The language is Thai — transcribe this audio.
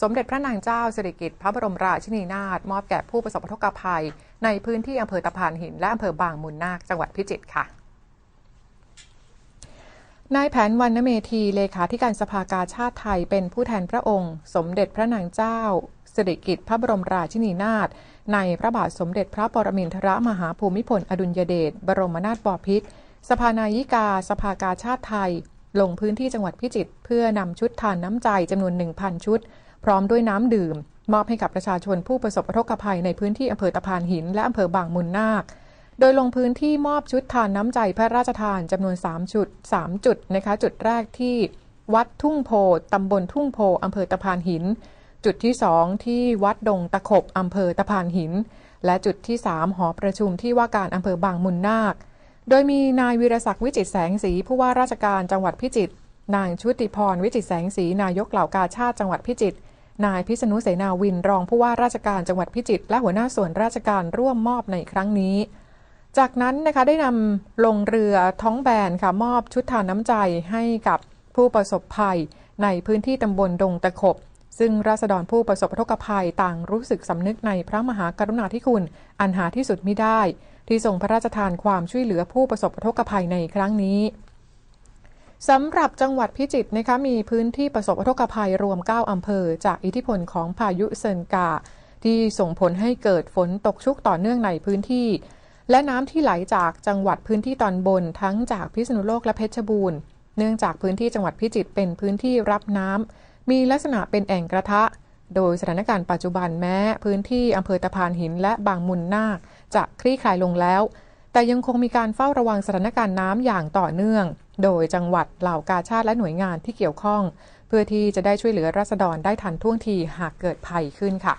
สมเด็จพระนางเจ้าสิริกิติ์พระบรมราชินีนาถมอบแก่ผู้ประสบอุทกภัย ในพื้นที่อำเภอตะพานหิน และอำเภอบางมูลนาคจังหวัดพิจิตรค่ะนายแผนวันเมธีเลขาธิการสภากาชาติไทยเป็นผู้แทนพระองค์ สมเด็จพระนางเจ้าสิริกิติ์พระบรมราชินีนาถในพระบาทสมเด็จพระปรมินทรมหาภูมิพลอดุลยเดชบรมนาถบพิตรสภานายิกา สภากาชาติไทย ลงพื้นที่จังหวัดพิจิตรเพื่อนำชุดทานน้ำใจจำนวน 1,000 ชุด พร้อมด้วยน้ำดื่ม มอบให้กับประชาชนผู้ประสบอุทกภัยในพื้นที่อำเภอตะพานหิน และอำเภอบางมุนนาค โดยลงพื้นที่มอบชุดทานน้ำใจพระราชทานจำนวน 3 จุด 3 จุดนะคะจุดแรกที่วัดทุ่งโพตำบลทุ่งโพอำเภอตะพานหิน จุดที่ 2 ที่วัดดงตะขบอำเภอตะพานหิน และจุดที่ 3 หอประชุมที่ว่าการอำเภอบางมุนนาค โดยมีนายวีรศักดิ์วิจิตแสงสีผู้ว่าราชการจังหวัดพิจิตรนางชุติพรวิจิตแสงสีนายกเหล่ากาชาติจังหวัดพิจิตร นายพิษณุเสนาวินรองผู้ว่าราชการจังหวัดพิจิตรและหัวหน้าส่วนราชการร่วมมอบในครั้งนี้ จากนั้นนะคะได้นำลงเรือท้องแบนค่ะมอบชุดทานน้ำใจให้กับผู้ประสบภัย ในพื้นที่ตำบลดงตะขบ ซึ่งราษฎรผู้ประสบอุกภัยต่างรู้สึกสำนึกในพระมหากรุณาธิคุณ อันหาที่สุดไม่ได้ ที่ทรงพระราชทานความช่วยเหลือผู้ประสบอุกภัยในครั้งนี้ สำหรับจังหวัดพิจิตรนะคะมีพื้นที่ประสบอุทกภัยรวม 9 อำเภอ จากอิทธิพลของพายุเซินกา ที่ส่งผลให้เกิดฝนตกชุกต่อเนื่องในพื้นที่ และน้ำที่ไหลจากจังหวัดพื้นที่ตอนบนทั้งจากพิษณุโลกและเพชรบูรณ์ เนื่องจากพื้นที่จังหวัดพิจิตรเป็นพื้นที่รับน้ำมีลักษณะเป็นแอ่งกระทะ โดยสถานการณ์ปัจจุบันแม้ พื้นที่อำเภอตะพานหินและบางมุนนาคจะคลี่คลายลงแล้ว แต่ยังคงมีการเฝ้าระวังสถานการณ์น้ำอย่างต่อเนื่อง โดยจังหวัดเหล่ากาชาติและหน่วยงานที่เกี่ยวข้อง เพื่อที่จะได้ช่วยเหลือราษฎรได้ทันท่วงทีหากเกิดภัยขึ้นค่ะ